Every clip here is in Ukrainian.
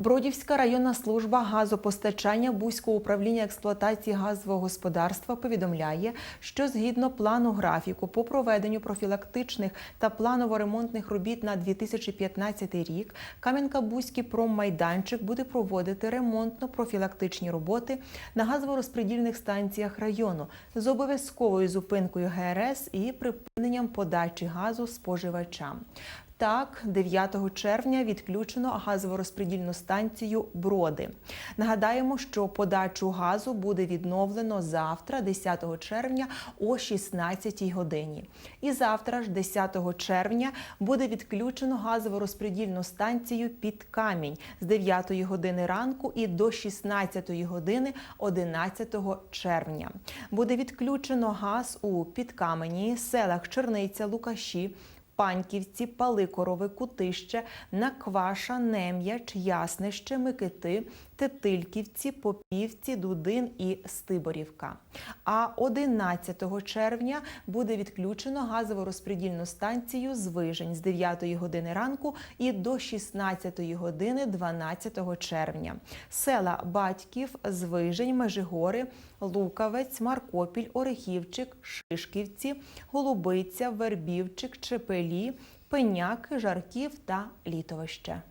Бродівська районна служба газопостачання Бузького управління експлуатації газового господарства повідомляє, що згідно плану графіку по проведенню профілактичних та планово-ремонтних робіт на 2015 рік Кам'янка-Бузький проммайданчик буде проводити ремонтно-профілактичні роботи на газоворозпредільних станціях району з обов'язковою зупинкою ГРС і припиненням подачі газу споживачам. Так, 9 червня відключено газоворозпредільну станцію Броди. Нагадаємо, що подачу газу буде відновлено завтра, 10 червня о 16 годині. І завтра ж, 10 червня, буде відключено газоворозпредільну станцію під камінь з 9 години ранку і до 16 години 11 червня. Буде відключено газ у Підкамені, селах Черниця, Лукаші. Паньківці, Паликорове, Кутище, Накваша, Нем'яч, Яснище, Микити, Тетильківці, Попівці, Дудин і Стиборівка. А 11 червня буде відключено газово розпредільну станцію Звижень з 9 години ранку і до 16 години 12 червня. Села Батьків, Звижень, Межигори, Лукавець, Маркопіль, Орехівчик, Шишківці, Голубиця, Вербівчик, Чепелі, Пеняки, Жарків та Літовище.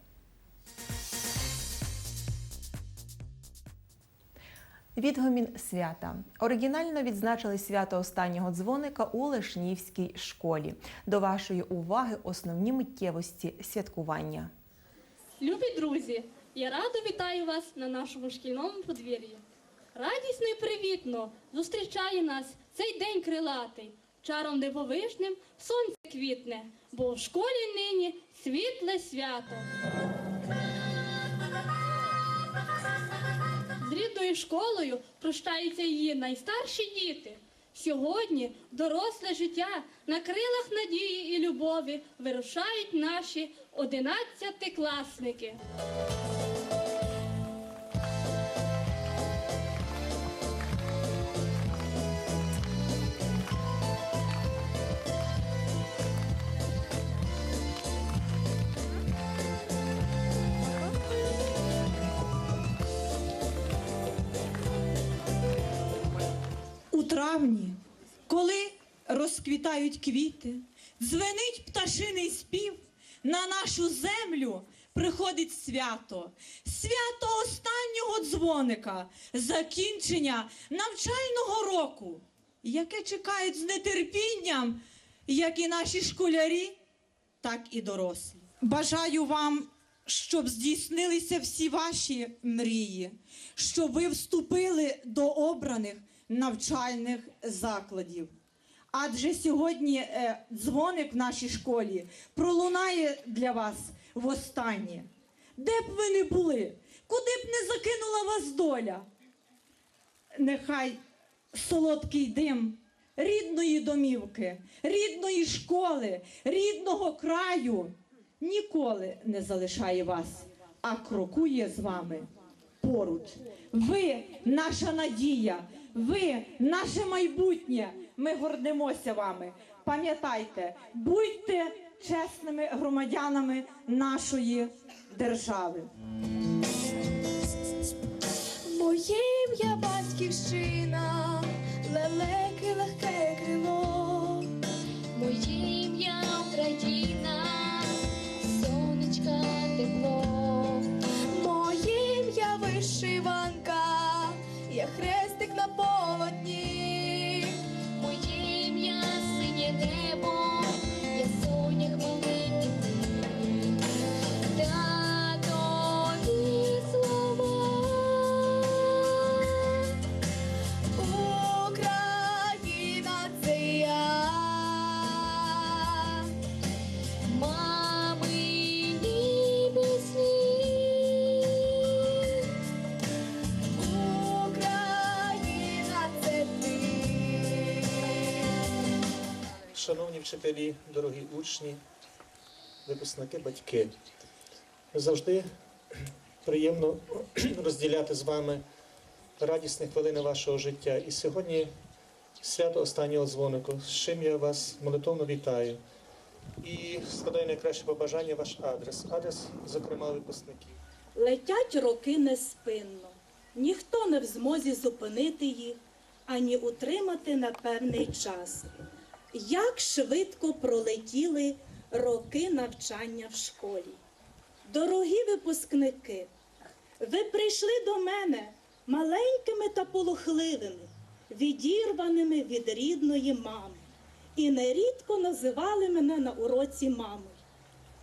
Відгомін свята оригінально відзначили свято останнього дзвоника у Лешнівській школі. До вашої уваги основні миттєвості святкування. Любі друзі, я радо вітаю вас на нашому шкільному подвір'ї. Радісно і привітно зустрічає нас цей день крилатий. Чаром дивовижним сонце квітне, бо в школі нині світле свято. Рідною школою прощаються її найстарші діти. Сьогодні доросле життя на крилах надії і любові вирушають наші одинадцятикласники. Травні, коли розквітають квіти, дзвенить пташиний спів, на нашу землю приходить свято, свято останнього дзвоника, закінчення навчального року, яке чекають з нетерпінням, як і наші школярі, так і дорослі. Бажаю вам, щоб здійснилися всі ваші мрії, щоб ви вступили до обраних навчальних закладів. Адже сьогодні е, дзвоник в нашій школі пролунає для вас востаннє. Де б ви не були, куди б не закинула вас доля, нехай солодкий дим рідної домівки, рідної школи, рідного краю ніколи не залишає вас, а крокує з вами поруч. Ви наша надія, ви наше майбутнє. Ми гордимося вами. Пам'ятайте, будьте чесними громадянами нашої держави. Моє ім'я батьківщина, лелеки легке крило, моє ім'я Шановні вчителі, дорогі учні, випускники, батьки, завжди приємно розділяти з вами радісні хвилини вашого життя. І сьогодні свято останнього дзвонику, з чим я вас молитовно вітаю. І складаю найкраще побажання ваш адрес, адрес, зокрема, випускників. Летять роки неспинно, ніхто не в змозі зупинити їх, ані утримати на певний час. Як швидко пролетіли роки навчання в школі. Дорогі випускники, ви прийшли до мене маленькими та полохливими, відірваними від рідної мами, і нерідко називали мене на уроці мамою.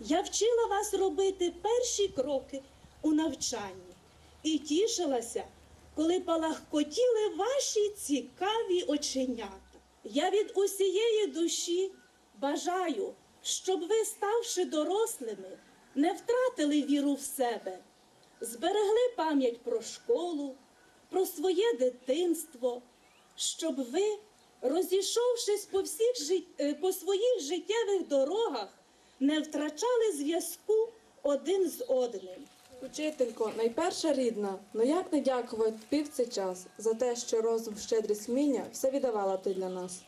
Я вчила вас робити перші кроки у навчанні і тішилася, коли палахкотіли ваші цікаві оченята. Я від усієї душі бажаю, щоб ви, ставши дорослими, не втратили віру в себе, зберегли пам'ять про школу, про своє дитинство, щоб ви, розійшовшись по, всіх жит... е, по своїх життєвих дорогах, не втрачали зв'язку один з одним. Учителько, найперша рідна, ну як не дякувати тобі в цей час за те, що розум, щедрість, вміння все віддавала ти для нас.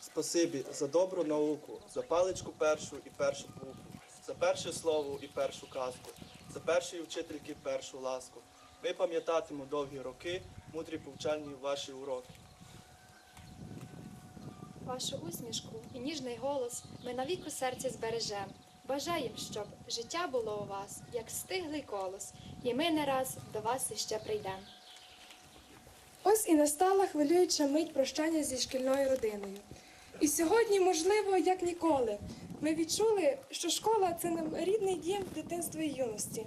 Спасибі за добру науку, за паличку першу і першу букву, за перше слово і першу казку, за першої вчительки першу ласку. Ми пам'ятатимемо довгі роки, мудрі повчальні ваші уроки. Вашу усмішку і ніжний голос ми навік у серці збережем. Бажаєм, щоб життя було у вас, як стиглий колос, і ми не раз до вас іще прийдемо. Ось і настала хвилююча мить прощання зі шкільною родиною. І сьогодні, можливо, як ніколи, ми відчули, що школа це нам рідний дім дитинства і юності.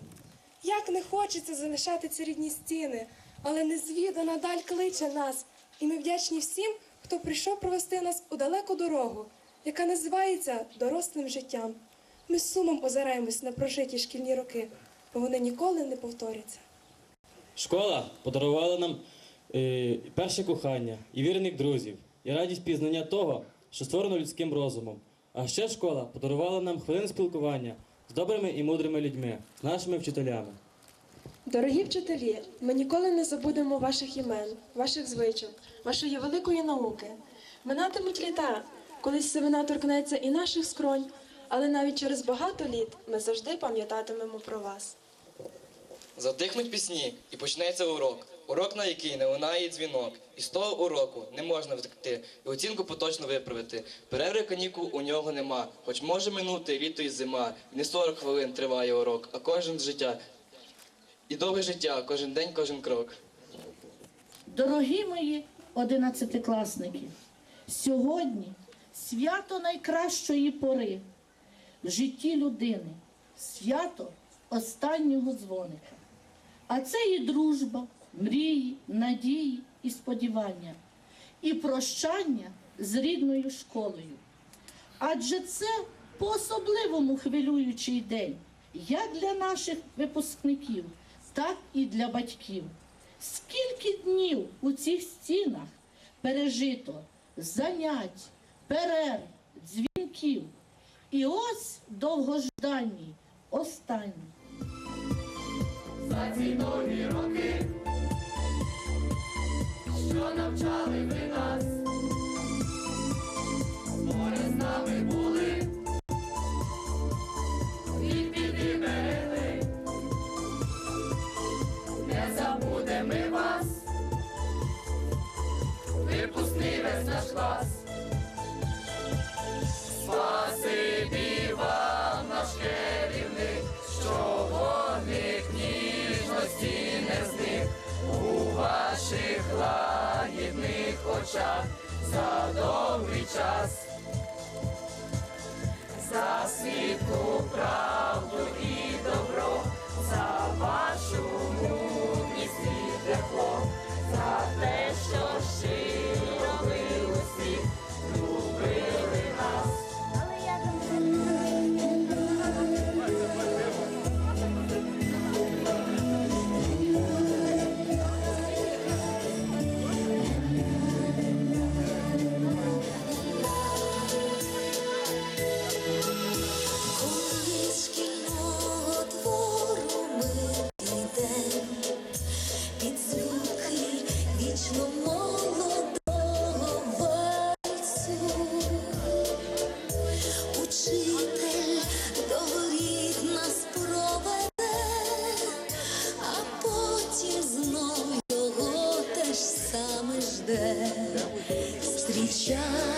Як не хочеться залишати ці рідні стіни, але незвідана даль кличе нас, і ми вдячні всім, хто прийшов провести нас у далеку дорогу, яка називається дорослим життям. Ми з сумом озираємось на прожиті шкільні роки, бо вони ніколи не повторяться. Школа подарувала нам е, перше кохання і вірних друзів, і радість пізнання того, що створено людським розумом. А ще школа подарувала нам хвилин спілкування з добрими і мудрими людьми, з нашими вчителями. Дорогі вчителі, ми ніколи не забудемо ваших імен, ваших звичок, вашої великої науки. Минатимуть літа, колись сивина торкнеться і наших скронь, але навіть через багато літ ми завжди пам'ятатимемо про вас. Затихнуть пісні і почнеться урок. Урок, на який не лунає дзвінок. І з того уроку не можна втекти, і оцінку поточно виправити. Перерви канікул у нього нема, хоч може минути літо і зима. І не 40 хвилин триває урок, а кожен життя. І довге життя, кожен день, кожен крок. Дорогі мої одинадцятикласники, сьогодні свято найкращої пори житті людини, свято останнього дзвоника. А це і дружба, мрії, надії і сподівання, і прощання з рідною школою. Адже це по-особливому хвилюючий день, як для наших випускників, так і для батьків. Скільки днів у цих стінах пережито занять, перерв, дзвінків. І ось довгожданні, останні. За ці довгі роки, що навчали ви нас, море з нами були, за світлу If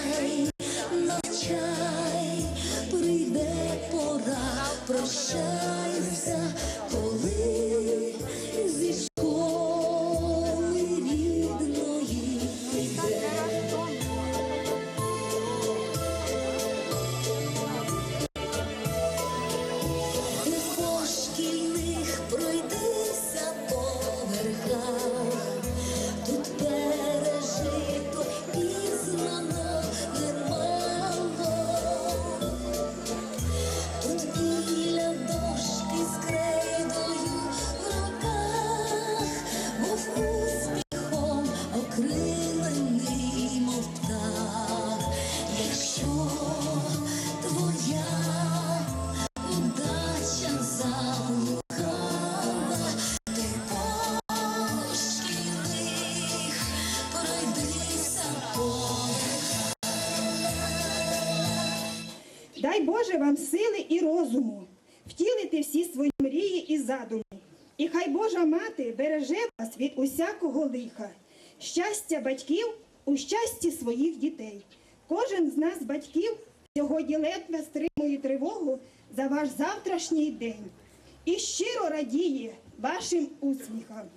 Боже вам сили і розуму, втілити всі свої мрії і задуми. І хай Божа мати береже вас від усякого лиха, щастя батьків у щасті своїх дітей. Кожен з нас, батьків, сьогодні ледве стримує тривогу за ваш завтрашній день і щиро радіє вашим усміхам.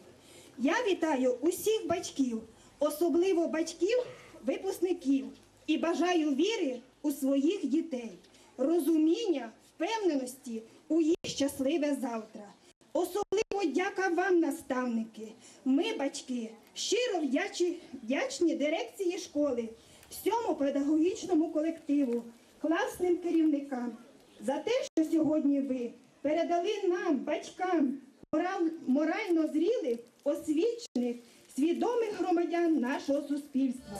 Я вітаю усіх батьків, особливо батьків, випускників, і бажаю віри у своїх дітей, розуміння, впевненості у їх щасливе завтра. Особливо дяка вам, наставники. Ми, батьки, щиро вдячні, вдячні дирекції школи, всьому педагогічному колективу, класним керівникам за те, що сьогодні ви передали нам, батькам, мораль- морально зрілих, освічених, свідомих громадян нашого суспільства.